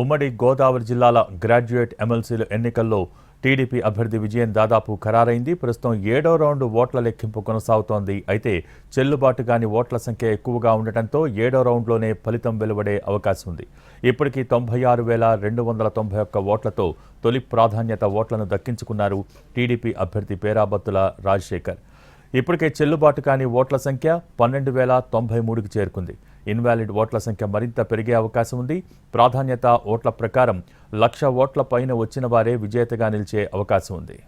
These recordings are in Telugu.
ఉమ్మడి గోదావరి జిల్లాల గ్రాడ్యుయేట్ ఎమ్మెల్సీల ఎన్నికల్లో టీడీపీ అభ్యర్థి విజయం దాదాపు ఖరారైంది. ప్రస్తుతం ఏడో రౌండ్ ఓట్ల లెక్కింపు కొనసాగుతోంది. అయితే చెల్లుబాటు కాని ఓట్ల సంఖ్య ఎక్కువగా ఉండటంతో ఏడో రౌండ్లోనే ఫలితం వెలువడే అవకాశం ఉంది. ఇప్పటికీ తొంభై ఆరు వేల రెండు వందల తొంభై ఒక్క ఓట్లతో తొలి ప్రాధాన్యత ఓట్లను దక్కించుకున్నారు టీడీపీ అభ్యర్థి పేరాబత్తుల రాజశేఖర్. ఇప్పటికే చెల్లుబాటు కాని ఓట్ల సంఖ్య పన్నెండు వేల తొంభై మూడుకి చేరుకుంది. ఇన్వాలిడ్ ఓట్ల సంఖ్య మరింత పెరిగే అవకాశం ఉంది. ప్రాధాన్యత ఓట్ల ప్రకారం లక్ష ఓట్ల పైన వచ్చిన వారే విజేతగా నిలిచే అవకాశం ఉంది.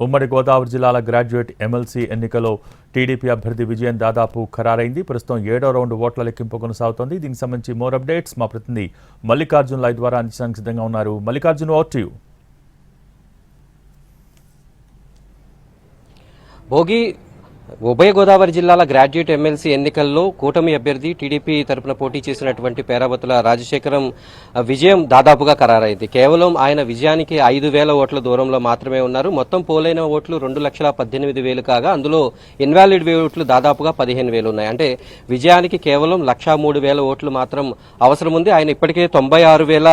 ఉమ్మడి గోదావరి జిల్లాల గ్రాడ్యుయేట్ ఎమ్మెల్సీ ఎన్నికలో టీడీపీ అభ్యర్థి విజయం దాదాపు ఖరారైంది. ప్రస్తుతం ఏడో రౌండ్ ఓట్ల లెక్కింపు కొనసాగుతోంది. దీనికి సంబంధించి మోర్ అప్డేట్స్ మా ప్రతినిధి మల్లికార్జున్ లైవ్ ద్వారా అందించడానికి సిద్ధంగా ఉన్నారు. Mallikarjun over you. భోగి ఉభయ గోదావరి జిల్లాల గ్రాడ్యుయేట్ ఎమ్మెల్సీ ఎన్నికల్లో కూటమి అభ్యర్థి టీడీపీ తరపున పోటీ చేసినటువంటి పేరావతుల రాజశేఖరం విజయం దాదాపుగా ఖరారైంది. కేవలం ఆయన విజయానికి ఐదు వేల ఓట్ల దూరంలో మాత్రమే ఉన్నారు. మొత్తం పోలైన ఓట్లు రెండు లక్షల పద్దెనిమిది వేలు కాగా అందులో ఇన్వాలిడ్ ఓట్లు దాదాపుగా పదిహేను వేలు ఉన్నాయి. అంటే విజయానికి కేవలం లక్షా మూడు వేల ఓట్లు మాత్రం అవసరం ఉంది. ఆయన ఇప్పటికే తొంభై ఆరు వేల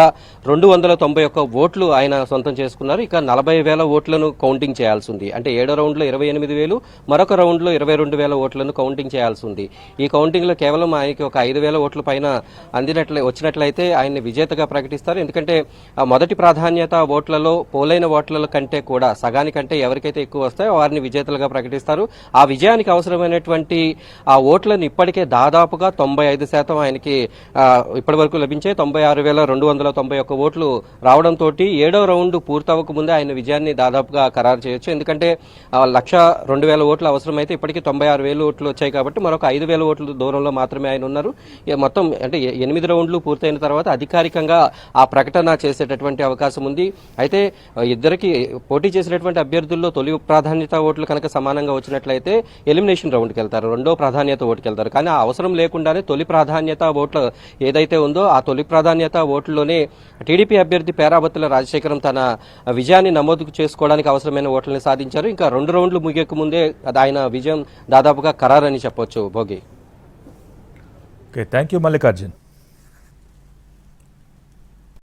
రెండు వందల తొంభై ఒక్క ఓట్లు ఆయన సొంతం చేసుకున్నారు. ఇక నలభై వేల ఓట్లను కౌంటింగ్ చేయాల్సి ఉంది. అంటే ఏడో రౌండ్లో ఇరవై ఎనిమిది వేలు మరొక రౌండ్లో ఇరవై రెండు వేల ఓట్లను కౌంటింగ్ చేయాల్సి ఉంది. ఈ కౌంటింగ్లో కేవలం ఆయనకి ఒక ఐదు వేల ఓట్ల పైన అందినట్లే వచ్చినట్లయితే ఆయన్ని విజేతగా ప్రకటిస్తారు. ఎందుకంటే మొదటి ప్రాధాన్యత ఓట్లలో పోలైన ఓట్ల కంటే కూడా సగానికంటే ఎవరికైతే ఎక్కువ వస్తాయో వారిని విజేతలుగా ప్రకటిస్తారు. ఆ విజయానికి అవసరమైనటువంటి ఆ ఓట్లను ఇప్పటికే దాదాపుగా తొంభై ఐదు శాతం ఆయనకి ఇప్పటి వరకు లభించే తొంభై ఆరు వేల రెండు వందల తొంభై ఒక్క ఓట్లు రావడంతో ఏడో రౌండ్ పూర్తవక ముందే ఆయన విజయాన్ని దాదాపుగా ఖరారు చేయొచ్చు. ఎందుకంటే లక్ష రెండు వేల ఓట్లు అవసరమైతే ఇప్పటికీ తొంభై ఆరు వేలు ఓట్లు వచ్చాయి కాబట్టి మరొక ఐదు వేల ఓట్ల దూరంలో మాత్రమే ఆయన ఉన్నారు. మొత్తం అంటే ఎనిమిది రౌండ్లు పూర్తయిన తర్వాత అధికారికంగా ఆ ప్రకటన చేసేటటువంటి అవకాశం ఉంది. అయితే ఇద్దరికి పోటీ చేసినటువంటి అభ్యర్థుల్లో తొలి ప్రాధాన్యత ఓట్లు కనుక సమానంగా వచ్చినట్లయితే ఎలిమినేషన్ రౌండ్కి వెళ్తారు. రెండో ప్రాధాన్యత ఓటుకి వెళ్తారు. కానీ ఆ అవసరం లేకుండానే తొలి ప్రాధాన్యత ఓట్లు ఏదైతే ఉందో ఆ తొలి ప్రాధాన్యత ఓట్లలోనే టీడీపీ అభ్యర్థి పేరాబత్తుల రాజశేఖరం తన విజయాన్ని నమోదు చేసుకోవడానికి అవసరమైన ఓట్లను సాధించారు. ఇంకా రెండు రౌండ్లు ముగియక ముందే ఆయన విజయం దాదాపుగా ఖరారని చెప్పొచ్చు Bhogi. Okay thank you Mallikarjun